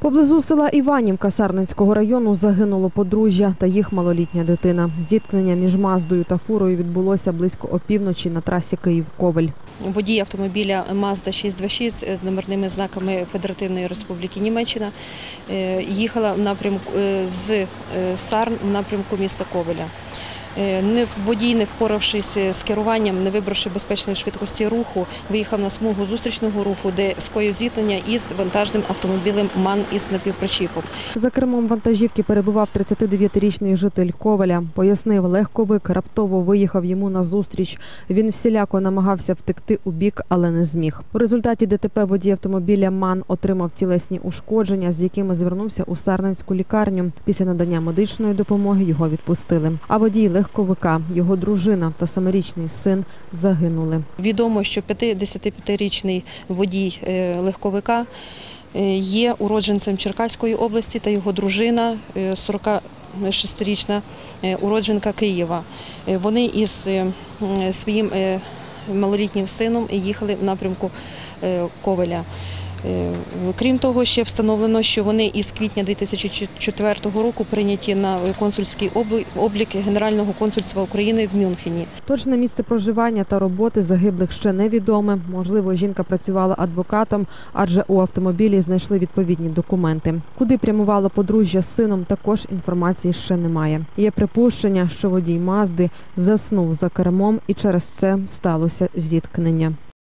Поблизу села Іванівка Сарненського району загинуло подружжя та їх малолітня дитина. Зіткнення між Маздою та фурою відбулося близько опівночі на трасі Київ-Ковель. Водій автомобіля Mazda 626 з номерними знаками Федеративної Республіки Німеччина е, їхала в напрямку е, з е, Сарн в напрямку міста Ковеля. Е, Не водій, не впоравшись з керуванням, не вибравши безпечної швидкості руху, виїхав на смугу зустрічного руху, де скоїв зіткнення із вантажним автомобілем МАН із напівпричіпом. За кермом вантажівки перебував 39-річний житель Ковеля. Пояснив, легковик раптово виїхав йому на зустріч. Він всіляко намагався втекти у бік, але не зміг. У результаті ДТП водій автомобіля МАН отримав тілесні ушкодження, з якими звернувся у Сарненську лікарню. Після надання медичної допомоги його відпустили. А водій легковика, його дружина та семирічний син загинули. Відомо, що 55-річний водій е, легковика е, є уродженцем Черкаської області та його дружина е, 46-річна е, уродженка Києва. Вони із своїм малолітнім сином їхали в напрямку Ковеля. Е, Крім того, ще встановлено, що вони із квітня 2004 року прийняті на консульський облік Генерального консульства України в Мюнхені. Точне місце проживання та роботи загиблих ще невідоме. Можливо, жінка працювала адвокатом, адже у автомобілі знайшли відповідні документи. Куди прямувало подружжя з сином, також інформації ще немає. Є припущення, що водій Мазди заснув за кермом, і через це сталося зіткнення.